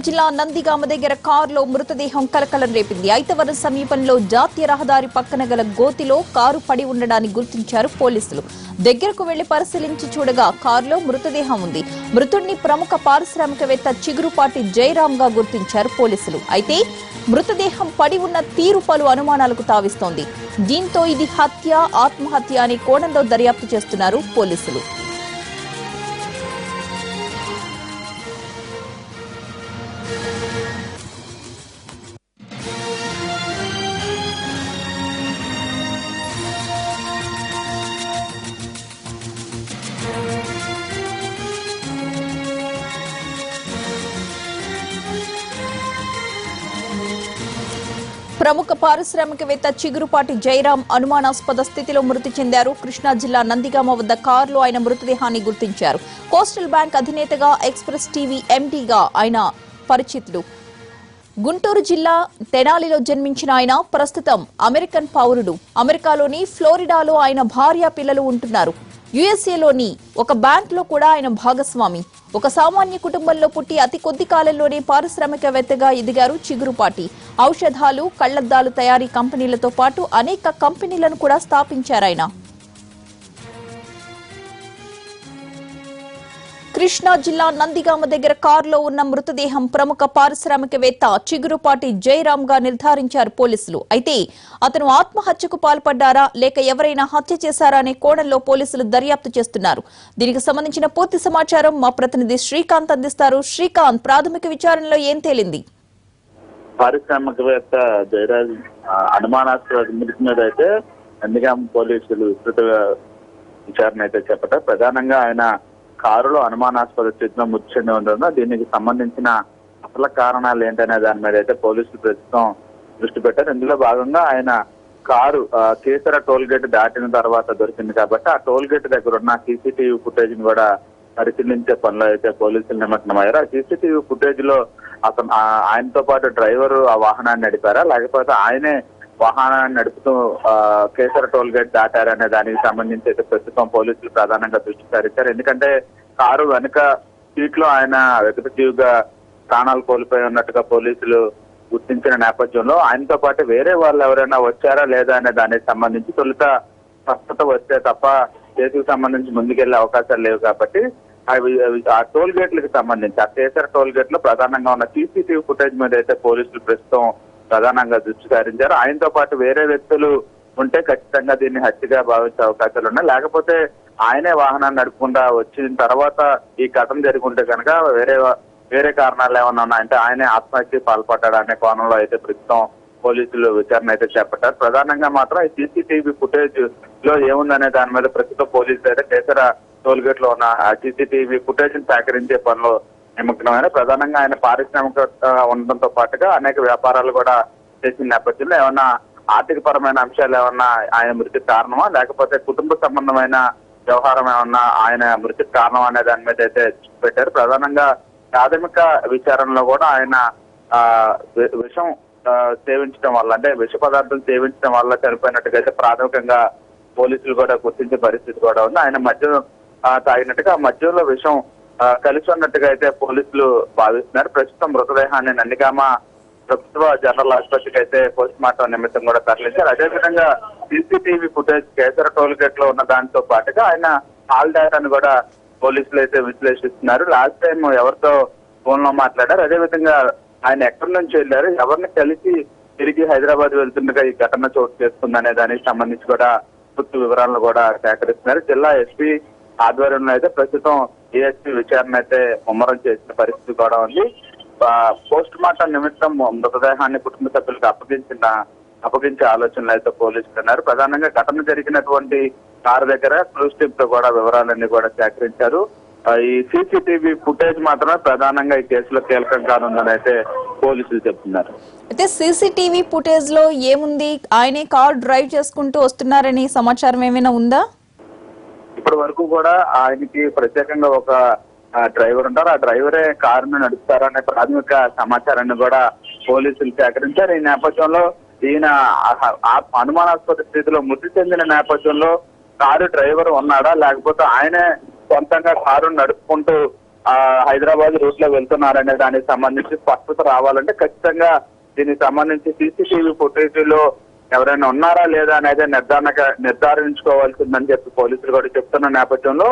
జిల్లా నందిగామ దగ్గర కారులో మృతదేహం కలకలం రేపింది. ఐతవరం సమీపంలో జాతీయ రహదారి పక్కన గల గోతిలో కారు పడి ఉండడాన్ని గుర్తించారు పోలీసులు. దగ్గరకు వెళ్ళి పరిశీలించి చూడగా కారులో మృతదేహం ఉంది. మృతుడిని ప్రముఖ పారిశ్రామికవేత్త చిగురుపాటి జయరాం గా గుర్తించారు పోలీసులు. అయితే మృతదేహం పడి ఉన్న తీరు పలు అనుమానాలకు తావిస్తోంది. దీంతో ఇది హత్య ఆత్మహత్య అనే కోణంలో దర్యాప్తు చేస్తున్నారు పోలీసులు. ప్రముఖ పారిశ్రామికవేత్త చిగురుపాటి జయరాం అనుమానాస్పద స్థితిలో మృతి చెందారు. కృష్ణా జిల్లా నందిగామ వద్ద కారులో ఆయన మృతదేహాన్ని గుర్తించారు. కోస్టల్ బ్యాంక్ అధినేతగా ఎక్స్ప్రెస్ టీవీ ఎండీగా ఆయన పరిచితులు గుంటూరు జిల్లా తెనాలిలో జన్మించిన ఆయన ప్రస్తుతం అమెరికన్ పౌరుడు. అమెరికాలోని ఫ్లోరిడాలో ఆయన భార్య పిల్లలు ఉంటున్నారు. యుఎస్ఏలోని ఒక బ్యాంక్లో కూడా ఆయన భాగస్వామి. ఒక సామాన్య కుటుంబంలో పుట్టి అతి కొద్ది కాలంలోనే పారిశ్రామికవేత్తగా ఎదిగారు చిగురుపాటి ఔషధాలు కళ్ళద్దాలు తయారీ కంపెనీలతో పాటు అనేక కంపెనీలను కూడా స్థాపించారాయన. కృష్ణా జిల్లా నందిగామ దగ్గర కారులో ఉన్న మృతదేహం ప్రముఖ పారిశ్రామికవేత్త చిగురుపాటి జయరామ్గా నిర్ధారించారు పోలీసులు. అయితే అతను ఆత్మహత్యకు పాల్పడ్డారా లేక ఎవరైనా హత్య చేశారా అనే కోణంలో పోలీసులు దర్యాప్తు చేస్తున్నారు. దీనికి సంబంధించిన పూర్తి సమాచారం మా ప్రతినిధి శ్రీకాంత్ అందిస్తారు. శ్రీకాంత్ ప్రాథమిక విచారణలో ఏం తేలింది? పారిశ్రామికవేత్త జయరాజ్ అనుమానాస్పద మృతి మీద అయితే నందిగాం పోలీసులు విస్తృత విచారణ అయితే చేపట్టారు. ప్రధానంగా ఆయన కారులో అనుమానాస్పద స్థితిలో మృతి చెంది ఉండడంతో దీనికి సంబంధించిన అసలు కారణాలు ఏంటనే దాని మీద అయితే పోలీసులు ప్రస్తుతం దృష్టి పెట్టారు. ఇందులో భాగంగా ఆయన కారు ఆ, కేసర టోల్ గేట్ దాటిన తర్వాత దొరికింది కాబట్టి ఆ టోల్ గేట్ దగ్గర ఉన్న సీసీటీవీ ఫుటేజ్ని కూడా పరిశీలించే పనిలో అయితే పోలీసులు నిమగ్నమయ్యారు. ఆ సీసీటీవీ ఫుటేజ్లో అతను ఆయనతో పాటు డ్రైవర్ ఆ వాహనాన్ని నడిపారా? లేకపోతే ఆయనే వాహనాన్ని నడుపుతూ కేసర టోల్ గేట్ దాటారనే దానికి సంబంధించి అయితే ప్రస్తుతం పోలీసులు ప్రధానంగా దృష్టి సారించారు. ఎందుకంటే కారు వెనుక సీట్లో ఆయన వెతుకుతీవుగా ప్రాణాలు కోల్పోయి ఉన్నట్టుగా పోలీసులు గుర్తించిన నేపథ్యంలో ఆయనతో పాటు వేరే వాళ్ళు ఎవరైనా వచ్చారా లేదా అనే దానికి సంబంధించి తొలుత స్పష్టత వస్తే తప్ప కేసుకు సంబంధించి ముందుకెళ్ళే అవకాశాలు లేవు కాబట్టి అవి ఆ టోల్ గేట్లకు సంబంధించి ఆ కేసర టోల్ గేట్లో ప్రధానంగా ఉన్న సీసీటీవీ ఫుటేజ్ మీద అయితే పోలీసులు ప్రస్తుతం ప్రధానంగా దృష్టి సారించారు. ఆయనతో పాటు వేరే వ్యక్తులు ఉంటే ఖచ్చితంగా దీన్ని హత్యగా భావించే అవకాశాలు ఉన్నాయి. లేకపోతే ఆయనే వాహనాన్ని నడుపుకుండా వచ్చిన తర్వాత ఈ ఘటన జరుగుంటే కనుక వేరే వేరే కారణాలు ఏమన్నా ఉన్నాయంటే ఆయనే ఆత్మహత్య పాల్పడ్డాడు అనే కోణంలో అయితే ప్రస్తుతం పోలీసులు విచారణ అయితే చేపట్టారు. ప్రధానంగా మాత్రం ఈ సీసీటీవీ ఫుటేజ్లో ఏముందనే దాని మీద ప్రస్తుతం పోలీసులు అయితే కేసర టోల్ గేట్లో ఉన్న ఆ సీసీటీవీ ఫుటేజ్ని సేకరించే పనిలో నిమగ్నమైన. ప్రధానంగా ఆయన పారిశ్రామిక ఉండడంతో పాటుగా అనేక వ్యాపారాలు కూడా చేసిన నేపథ్యంలో ఏమన్నా ఆర్థిక పరమైన అంశాలు ఏమన్నా ఆయన మృతికి కారణమా? లేకపోతే కుటుంబ సంబంధమైన వ్యవహారం ఏమన్నా ఆయన మృతికి కారణం అనే దాని మీద అయితే పెట్టారు ప్రధానంగా ప్రాథమిక విచారణలో కూడా ఆయన విషం సేవించడం వల్ల అంటే విష పదార్థం సేవించడం వల్ల చనిపోయినట్టుగా అయితే ప్రాథమికంగా పోలీసులు కూడా గుర్తించే పరిస్థితి కూడా ఉంది. ఆయన మద్యం తాగినట్టుగా ఆ మద్యంలో విషం కలిసి ఉన్నట్టుగా అయితే పోలీసులు భావిస్తున్నారు. ప్రస్తుతం మృతదేహాన్ని నందిగామ ప్రభుత్వ జనరల్ ఆసుపత్రికి అయితే పోస్ట్ మార్టం నిమిత్తం కూడా తరలించారు. అదేవిధంగా సీసీటీవీ ఫుటేజ్ కేసర టోల్ గేట్లో ఉన్న దానితో పాటుగా ఆయన కాల్ డేటాను కూడా పోలీసులు అయితే విశ్లేషిస్తున్నారు. లాస్ట్ టైం ఎవరితో ఫోన్లో మాట్లాడారు. అదేవిధంగా ఆయన ఎక్కడి నుంచి వెళ్ళారు? ఎవరిని కలిసి తిరిగి హైదరాబాద్ వెళ్తుండగా ఈ ఘటన చోటు చేసుకుందనే దానికి సంబంధించి కూడా పూర్తి వివరాలను కూడా సేకరిస్తున్నారు. జిల్లా ఎస్పీ ఆధ్వర్యంలో అయితే ప్రస్తుతం ఏఎస్పీ విచారణ అయితే ముమ్మరం చేసిన పరిస్థితి కూడా ఉంది. పోస్ట్ మార్టం నిమిత్తం మృతదేహాన్ని కుటుంబ సభ్యులకు అప్పగించిన అప్పగించే ఆలోచనలు అయితే పోలీసులు ఉన్నారు ప్రధానంగా ఘటన జరిగినటువంటి కారు దగ్గర క్లూస్ టీమ్తో కూడా వివరాలన్నీ కూడా సేకరించారు. ఈ సీసీటీవీ ఫుటేజ్ మాత్రమే ప్రధానంగా ఈ కేసులో కీలకం కానుందని అయితే పోలీసులు చెప్తున్నారు. అయితే సీసీటీవీ ఫుటేజ్లో ఏముంది? ఆయనే కార్ డ్రైవ్ చేసుకుంటూ వస్తున్నారని సమాచారం ఏమైనా ఉందా? ఇప్పటి వరకు కూడా ఆయనకి ప్రత్యేకంగా ఒక డ్రైవర్ ఉంటారు. ఆ డ్రైవరే కారును నడుపుతారనే ప్రాథమిక సమాచారాన్ని కూడా పోలీసులు సేకరించారు. ఈ నేపథ్యంలో ఈయన ఆ- అనుమానాస్పద స్థితిలో మృతి చెందిన నేపథ్యంలో కారు డ్రైవర్ ఉన్నాడా? లేకపోతే ఆయనే సొంతంగా కారు నడుపుకుంటూ ఆ హైదరాబాద్ రూట్లో వెళ్తున్నారనే దానికి సంబంధించి స్పష్టత రావాలంటే ఖచ్చితంగా దీనికి సంబంధించి సీసీటీవీ ఫుటేజ్లో ఎవరైనా ఉన్నారా లేదా అనేది నిర్ధారణ నిర్ధారించుకోవాల్సిందని చెప్పి పోలీసులు కూడా చెప్తున్న నేపథ్యంలో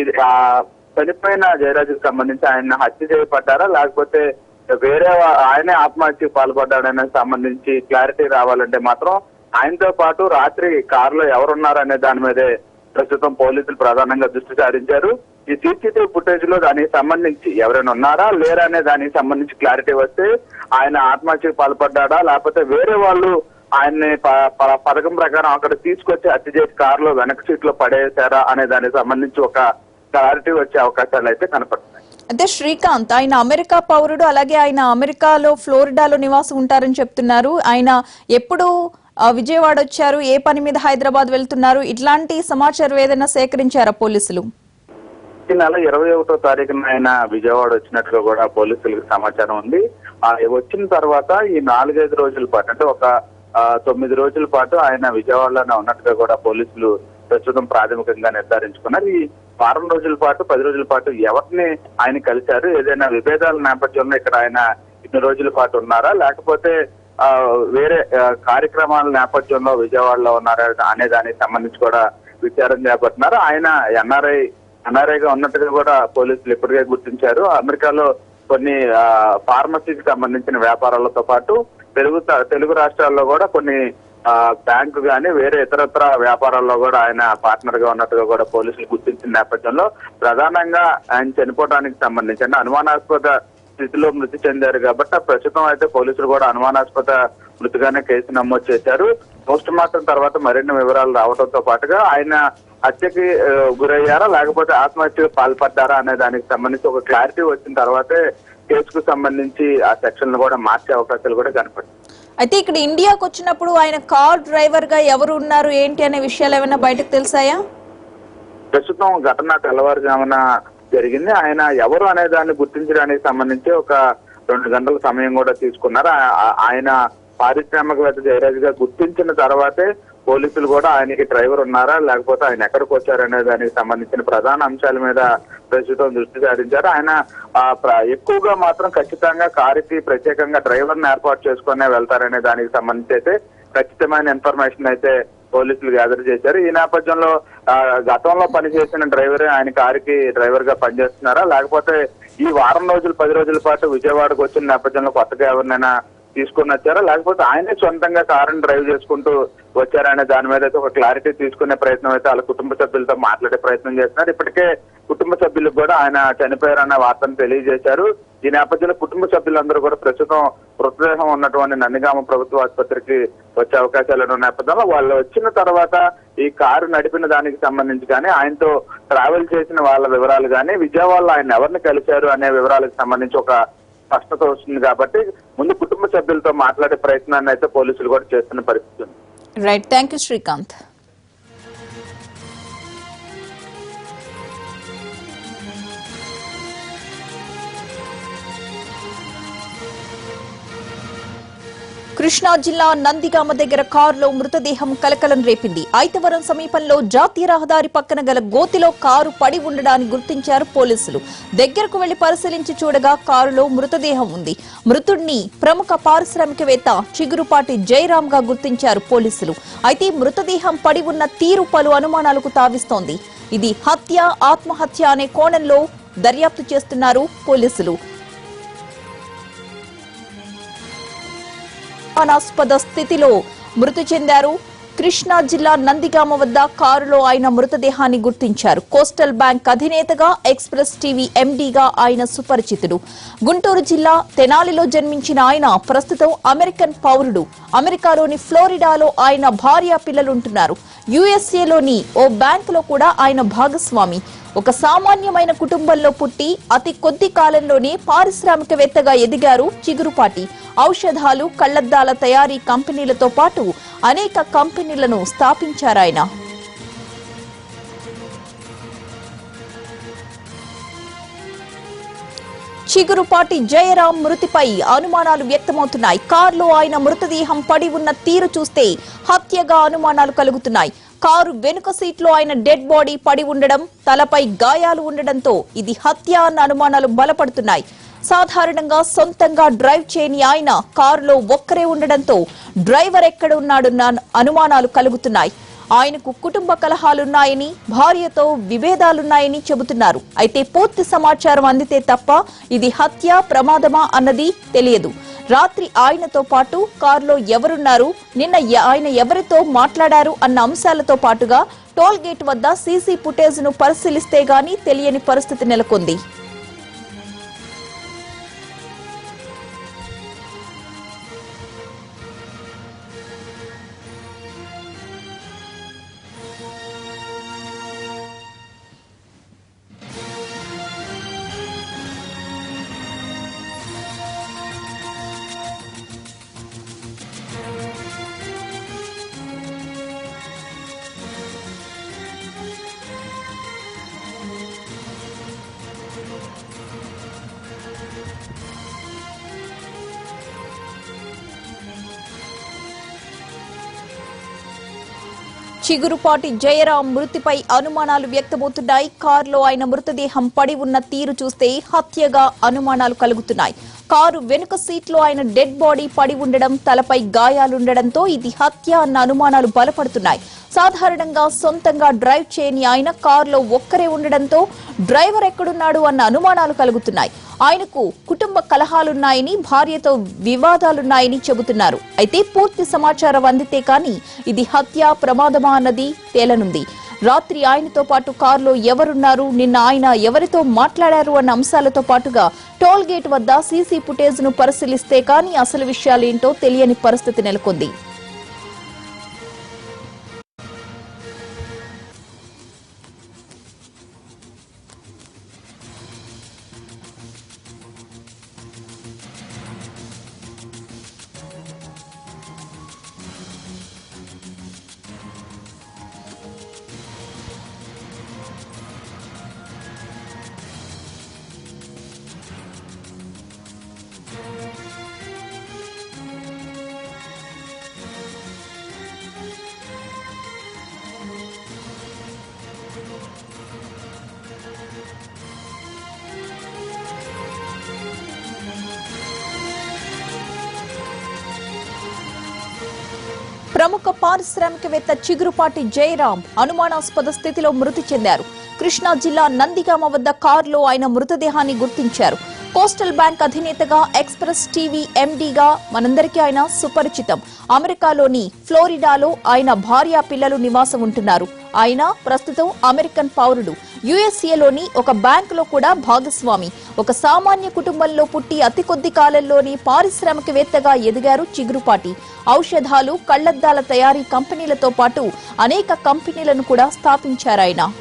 ఇది ఆ చనిపోయిన జయరాజుకి సంబంధించి ఆయన హత్య చేయబడ్డారా? లేకపోతే వేరే ఆయనే ఆత్మహత్యకు పాల్పడ్డాడనే సంబంధించి క్లారిటీ రావాలంటే మాత్రం ఆయనతో పాటు రాత్రి కారులో ఎవరున్నారనే దాని మీదే ప్రస్తుతం పోలీసులు ప్రధానంగా దృష్టి సారించారు. ఈ సీసీటీవీ ఫుటేజ్లో దానికి సంబంధించి ఎవరైనా ఉన్నారా? లేరా అనే దానికి సంబంధించి క్లారిటీ వస్తే ఆయన ఆత్మహత్యకు పాల్పడ్డాడా? లేకపోతే వేరే వాళ్ళు ఆయన్ని పథకం ప్రకారం అక్కడ తీసుకొచ్చి హత్య చేసి కారులో వెనక సీట్లో పడేశారా అనే దానికి సంబంధించి ఒక క్లారిటీ వచ్చే అవకాశాలు అయితే కనపడుతున్నాయి. అయితే శ్రీకాంత్ ఆయన అమెరికా పౌరుడు అలాగే ఆయన అమెరికాలో ఫ్లోరిడాలో నివాసం ఉంటారని చెప్తున్నారు. ఆయన ఎప్పుడు విజయవాడ వచ్చారు ఏ పని మీద హైదరాబాద్ వెళ్తున్నారు? ఇట్లాంటి సమాచారం ఏదైనా సేకరించారా పోలీసులు? ఈ నెల ఇరవై ఒకటో తారీఖున ఆయన విజయవాడ వచ్చినట్టుగా కూడా పోలీసులకు సమాచారం ఉంది. ఆ వచ్చిన తర్వాత ఈ నాలుగైదు రోజుల పాటు అంటే ఒక తొమ్మిది రోజుల పాటు ఆయన విజయవాడలోనే ఉన్నట్టుగా కూడా పోలీసులు ప్రస్తుతం ప్రాథమికంగా నిర్ధారించుకున్నారు. ఈ వారం రోజుల పాటు పది రోజుల పాటు ఎవరిని ఆయన కలిశారు? ఏదైనా విభేదాల నేపథ్యంలో ఇక్కడ ఆయన ఇన్ని రోజుల పాటు ఉన్నారా? లేకపోతే ఆ, వేరే కార్యక్రమాల నేపథ్యంలో విజయవాడలో ఉన్నారా? అనే దానికి సంబంధించి కూడా విచారణ చేపడుతున్నారు. ఆయన ఎన్ఆర్ఐ ఎన్ఆర్ఐగా ఉన్నట్టుగా కూడా పోలీసులు ఇప్పటికే గుర్తించారు. అమెరికాలో కొన్ని ఆ, ఫార్మసీకి సంబంధించిన వ్యాపారాలతో పాటు తెలుగు తెలుగు రాష్ట్రాల్లో కూడా కొన్ని ఆ, బ్యాంకు గాని వేరే ఇతరత్ర వ్యాపారాల్లో కూడా ఆయన పార్ట్నర్గా ఉన్నట్టుగా కూడా పోలీసులు గుర్తించిన నేపథ్యంలో ప్రధానంగా ఆయన చనిపోవడానికి సంబంధించి అంటే అనుమానాస్పద స్థితిలో మృతి చెందారు కాబట్టి ప్రస్తుతం అయితే పోలీసులు కూడా అనుమానాస్పద మృతిగానే కేసు నమోదు చేశారు. పోస్ట్ మార్టం తర్వాత మరిన్ని వివరాలు రావడంతో పాటుగా ఆయన హత్యకి గురయ్యారా? లేకపోతే ఆత్మహత్యకు పాల్పడ్డారా అనే దానికి సంబంధించి ఒక క్లారిటీ వచ్చిన తర్వాతే కేసుకు సంబంధించి ఆ సెక్షన్ కూడా మార్చే అవకాశాలు కూడా కనపడుతుంది అయితే ఇక్కడ ఇండియాకు వచ్చినప్పుడు ఆయన కార్ డ్రైవర్గా ఎవరు ఉన్నారు ఏంటి అనే విషయాలు ఏమైనా బయటకు తెలిసాయా? ప్రస్తుతం ఘటన తెల్లవారుజామున జరిగింది. ఆయన ఎవరు అనే దాన్ని గుర్తించడానికి సంబంధించి ఒక రెండు గంటల సమయం కూడా తీసుకున్నారు. ఆయన పారిశ్రామికవేత్త జయరాజ్ గారు గుర్తించిన తర్వాతే పోలీసులు కూడా ఆయనకి డ్రైవర్ ఉన్నారా లేకపోతే ఆయన ఎక్కడికి వచ్చారనే దానికి సంబంధించిన ప్రధాన అంశాల మీద ప్రస్తుతం దృష్టి సారించారు ఆయన ఆ, ప్ర- ఎక్కువగా మాత్రం ఖచ్చితంగా కారుకి ప్రత్యేకంగా డ్రైవర్ని ఏర్పాటు చేసుకునే వెళ్తారనే దానికి సంబంధించి అయితే ఖచ్చితమైన ఇన్ఫర్మేషన్ అయితే పోలీసులు గ్యాదర్ చేశారు. ఈ నేపథ్యంలో ఆ, గతంలో పనిచేసిన డ్రైవరే ఆయన కారుకి డ్రైవర్గా పనిచేస్తున్నారా? లేకపోతే ఈ వారం రోజులు పది రోజుల పాటు విజయవాడకు వచ్చిన నేపథ్యంలో కొత్తగా ఎవరినైనా తీసుకుని వచ్చారా లేకపోతే ఆయనే సొంతంగా కారుని డ్రైవ్ చేసుకుంటూ వచ్చారనే దాని మీద అయితే ఒక క్లారిటీ తీసుకునే ప్రయత్నం అయితే వాళ్ళ కుటుంబ సభ్యులతో మాట్లాడే ప్రయత్నం చేస్తున్నారు. ఇప్పటికే కుటుంబ సభ్యులకు కూడా ఆయన చనిపోయారన్న వార్తను తెలియజేశారు. ఈ నేపథ్యంలో కుటుంబ సభ్యులందరూ కూడా ప్రస్తుతం మృతదేహం ఉన్నటువంటి నందిగామ ప్రభుత్వ ఆసుపత్రికి వచ్చే అవకాశాలు ఉన్న నేపథ్యంలో వాళ్ళు వచ్చిన తర్వాత ఈ కారు నడిపిన దానికి సంబంధించి కానీ ఆయనతో ట్రావెల్ చేసిన వాళ్ళ వివరాలు కానీ విజయవాడలో ఆయన ఎవరిని కలిశారు అనే వివరాలకు సంబంధించి ఒక స్పష్టత వస్తుంది కాబట్టి ముందు కుటుంబ సభ్యులతో మాట్లాడే ప్రయత్నాన్ని అయితే పోలీసులు కూడా చేస్తున్న పరిస్థితి ఉంది. Right thank you Srikanth Krishna జిల్లా నందిగామ దగ్గర కారులో మృతదేహం కలకలం రేపింది. ఐతవరం సమీపంలో జాతీయ రహదారి పక్కన గల గోతిలో కారు పడి ఉండడాన్ని గుర్తించారు పోలీసులు. దగ్గరకు వెళ్ళి పరిశీలించి చూడగా కారులో మృతదేహం ఉంది. మృతుడిని ప్రముఖ పారిశ్రామికవేత్త చిగురుపాటి జయరాం గా గుర్తించారు పోలీసులు. అయితే మృతదేహం పడి ఉన్న తీరు పలు అనుమానాలకు తావిస్తోంది. ఇది హత్య ఆత్మహత్య అనే కోణంలో దర్యాప్తు చేస్తున్నారు పోలీసులు. అనుమానాస్పద స్థితిలో మృతి చెందారు. కృష్ణా జిల్లా నందిగామ వద్ద కారులో ఆయన మృతదేహాన్ని గుర్తించారు. కోస్టల్ బ్యాంక్ అధినేతగా ఎక్స్ప్రెస్ టీవీ ఎండీగా ఆయన సుపరిచితుడు. గుంటూరు జిల్లా తెనాలిలో జన్మించిన ఆయన ప్రస్తుతం అమెరికన్ పౌరుడు. అమెరికాలోని ఫ్లోరిడాలో ఆయన భార్య పిల్లలుంటున్నారు. యుఎస్ఏలోని ఓ బ్యాంకులో కూడా ఆయన భాగస్వామి. ఒక సామాన్యమైన కుటుంబంలో పుట్టి అతి కొద్ది కాలంలోనే పారిశ్రామికవేత్తగా ఎదిగారు చిగురుపాటి. ఔషధాలు కళ్ళద్దాల తయారీ కంపెనీలతో పాటు అనేక కంపెనీలను స్థాపించారాయన. చిగురుపాటి జయరాం మృతిపై అనుమానాలు వ్యక్తమవుతున్నాయి. కారులో ఆయన మృతదేహం పడి ఉన్న తీరు చూస్తే హత్యగా అనుమానాలు కలుగుతున్నాయి. కారు వెనుక సీట్లో ఆయన డెడ్ బాడీ పడి ఉండడం తలపై గాయాలు ఉండడంతో ఇది హత్య అన్న అనుమానాలు బలపడుతున్నాయి. సాధారణంగా సొంతంగా డ్రైవ్ చేయని ఆయన కారులో ఒక్కరే ఉండడంతో డ్రైవర్ ఎక్కడ ఉన్నాడున్న అనుమానాలు కలుగుతున్నాయి. ఆయనకు కుటుంబ కలహాలున్నాయని భార్యతో విభేదాలున్నాయని చెబుతున్నారు. అయితే పూర్తి సమాచారం అందితే తప్ప ఇది హత్య ప్రమాదమా అన్నది తెలియదు. రాత్రి ఆయనతో పాటు కారులో ఎవరున్నారు నిన్న ఆయన ఎవరితో మాట్లాడారు అన్న అంశాలతో పాటుగా టోల్ గేట్ వద్ద సీసీ ఫుటేజ్ను పరిశీలిస్తే గాని తెలియని పరిస్థితి నెలకొంది. చిగురుపాటి జయరాం మృతిపై అనుమానాలు వ్యక్తమవుతున్నాయి. కారులో ఆయన మృతదేహం పడి ఉన్న తీరు చూస్తే హత్యగా అనుమానాలు కలుగుతున్నాయి. కారు వెనుక సీట్లో ఆయన డెడ్ బాడీ పడి ఉండడం తలపై గాయాలుండడంతో ఇది హత్య అన్న అనుమానాలు బలపడుతున్నాయి. సాధారణంగా సొంతంగా డ్రైవ్ చేయని ఆయన కారులో ఒక్కరే ఉండడంతో డ్రైవర్ ఎక్కడున్నాడు అన్న అనుమానాలు కలుగుతున్నాయి. ఆయనకు కుటుంబ కలహాలున్నాయని భార్యతో వివాదాలున్నాయని చెబుతున్నారు. అయితే పూర్తి సమాచారం అందితే కానీ ఇది హత్య ప్రమాదమా అన్నది తేలనుంది. రాత్రి ఆయనతో పాటు కారులో ఎవరున్నారు నిన్న ఆయన ఎవరితో మాట్లాడారు అన్న అంశాలతో పాటుగా టోల్ గేట్ వద్ద సీసీ ఫుటేజ్ను పరిశీలిస్తే కానీ అసలు విషయాలేంటో తెలియని పరిస్థితి నెలకొంది. ప్రముఖ పారిశ్రామికవేత్త చిగురుపాటి జయరాం అనుమానాస్పద స్థితిలో మృతి చెందారు. కృష్ణా జిల్లా నందిగామ వద్ద కారులో ఆయన మృతదేహాన్ని గుర్తించారు. పోస్టల్ బ్యాంక్ అధినేతగా ఎక్స్ప్రెస్ టీవీ ఎండీగా మనందరికీ ఆయన సుపరిచితం. అమెరికాలోని ఫ్లోరిడాలో ఆయన భార్య పిల్లలు నివాసం ఉంటున్నారు. ఆయన ప్రస్తుతం అమెరికన్ పౌరుడు. యుఎస్ఏలోని ఒక బ్యాంకులో కూడా భాగస్వామి. ఒక సామాన్య కుటుంబంలో పుట్టి అతి కొద్ది కాలంలోనే పారిశ్రామికవేత్తగా ఎదిగారు చిగురుపాటి. ఔషధాలు కళ్ళద్దాల తయారీ కంపెనీలతో పాటు అనేక కంపెనీలను కూడా స్థాపించారాయన.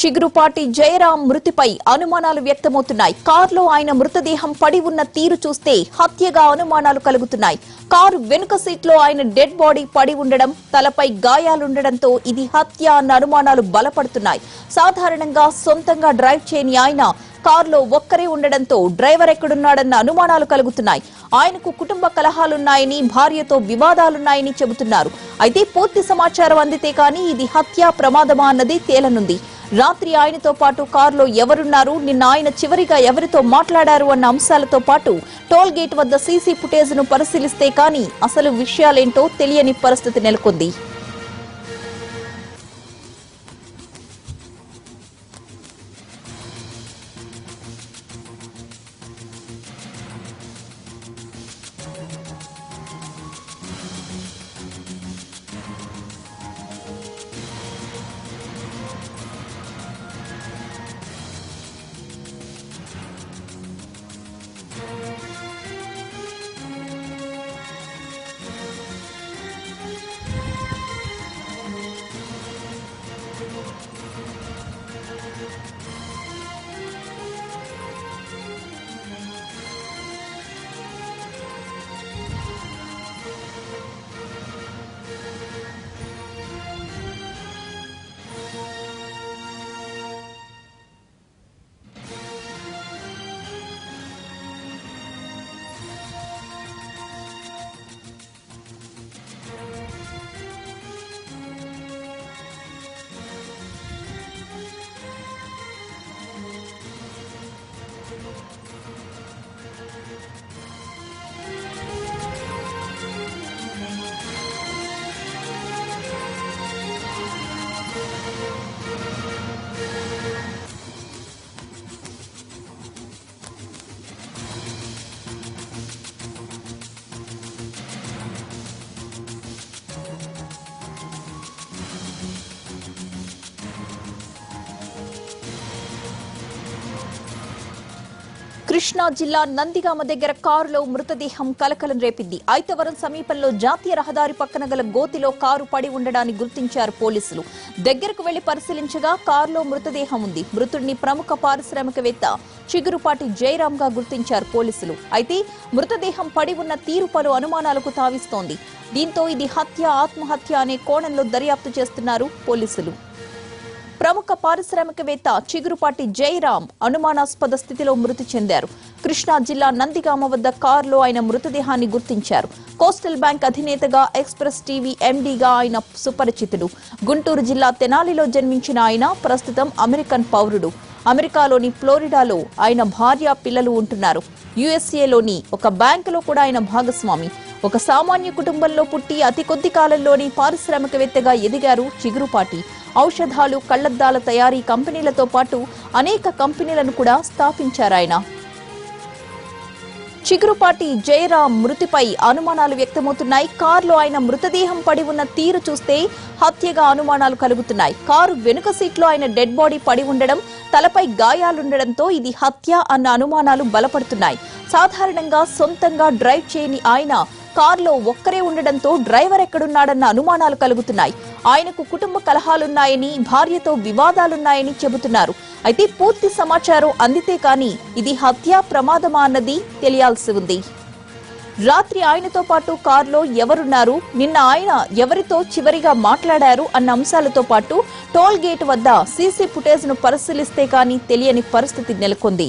చిగురుపాటి జయరాం మృతిపై అనుమానాలు వ్యక్తమవుతున్నాయి. కారులో ఆయన మృతదేహం పడి ఉన్న తీరు చూస్తే హత్యగా అనుమానాలు కలుగుతున్నాయి. కారు వెనుక సీట్లో ఆయన డెడ్ బాడీ పడి ఉండడం తలపై గాయాలుండడంతో ఇది హత్య అన్న అనుమానాలు బలపడుతున్నాయి. సాధారణంగా సొంతంగా డ్రైవ్ చేయని ఆయన కారులో ఒక్కరే ఉండడంతో డ్రైవర్ ఎక్కడున్నాడన్న అనుమానాలు కలుగుతున్నాయి. ఆయనకు కుటుంబ కలహాలున్నాయని భార్యతో వివాదాలున్నాయని చెబుతున్నారు. అయితే పూర్తి సమాచారం అందితే కానీ ఇది హత్య ప్రమాదమా అన్నది తేలనుంది. రాత్రి ఆయనతో పాటు కారులో ఎవరున్నారు? నిన్న ఆయన చివరిగా ఎవరితో మాట్లాడారు అన్న అంశాలతో పాటు టోల్ గేట్ వద్ద సీసీ ఫుటేజ్ను పరిశీలిస్తే కానీ అసలు విషయాలేంటో తెలియని పరిస్థితి నెలకొంది. కృష్ణా జిల్లా నందిగామ దగ్గర కారులో మృతదేహం కలకలం రేపింది. ఐతవరం సమీపంలో జాతీయ రహదారి పక్కన గల గోతిలో కారు పడి ఉండడాన్ని గుర్తించారు పోలీసులు. దగ్గరకు వెళ్ళి పరిశీలించగా కారులో మృతదేహం ఉంది. మృతుడిని ప్రముఖ పారిశ్రామికవేత్త చిగురుపాటి జయరామ్గా గుర్తించారు పోలీసులు. అయితే మృతదేహం పడి ఉన్న తీరు పలు అనుమానాలకు తావిస్తోంది. దీంతో ఇది హత్య ఆత్మహత్య అనే కోణంలో దర్యాప్తు చేస్తున్నారు పోలీసులు. ప్రముఖ పారిశ్రామికవేత్త చిగురుపాటి జయరాం అనుమానాస్పద స్థితిలో మృతి చెందారు. కృష్ణా జిల్లా నందిగామ వద్ద కారులో ఆయన మృతదేహాన్ని గుర్తించారు. కోస్టల్ బ్యాంక్ అధినేతగా ఎక్స్ప్రెస్ టీవీ ఎండీగా ఆయన సుపరిచితుడు. గుంటూరు జిల్లా తెనాలిలో జన్మించిన ఆయన ప్రస్తుతం అమెరికన్ పౌరుడు. అమెరికాలోని ఫ్లోరిడాలో ఆయన భార్య పిల్లలు ఉంటున్నారు. యుఎస్ఏలోని ఒక బ్యాంకులో కూడా ఆయన భాగస్వామి. ఒక సామాన్య కుటుంబంలో పుట్టి అతి కొద్ది కాలంలోని పారిశ్రామికవేత్తగా ఎదిగారు చిగురుపాటి. ఔషధాలు కళ్ళద్దాల తయారీ కంపెనీలతో పాటు అనేక కంపెనీలను కూడా స్థాపించారాయన చిగురుపాటి జయరాం మృతిపై అనుమానాలు వ్యక్తమవుతున్నాయి. కారులో ఆయన మృతదేహం పడి ఉన్న తీరు చూస్తే హత్యగా అనుమానాలు కలుగుతున్నాయి. కారు వెనుక సీట్లో ఆయన డెడ్ బాడీ పడి ఉండడం తలపై గాయాలుండడంతో ఇది హత్య అన్న అనుమానాలు బలపడుతున్నాయి. సాధారణంగా సొంతంగా డ్రైవ్ చేయని ఆయన కారులో ఒక్కరే ఉండడంతో డ్రైవర్ ఎక్కడున్నాడన్న అనుమానాలు కలుగుతున్నాయి. ఆయనకు కుటుంబ కలహాలున్నాయని భార్యతో వివాదాలున్నాయని చెబుతున్నారు. అయితే పూర్తి సమాచారం అందితే కానీ ఇది హత్య ప్రమాదమా అన్నది తెలియాల్సి ఉంది. రాత్రి ఆయనతో పాటు కారులో ఎవరున్నారు నిన్న ఆయన ఎవరితో చివరిగా మాట్లాడారు అన్న అంశాలతో పాటు టోల్ గేట్ వద్ద సీసీ ఫుటేజ్ను పరిశీలిస్తే కానీ తెలియని పరిస్థితి నెలకొంది.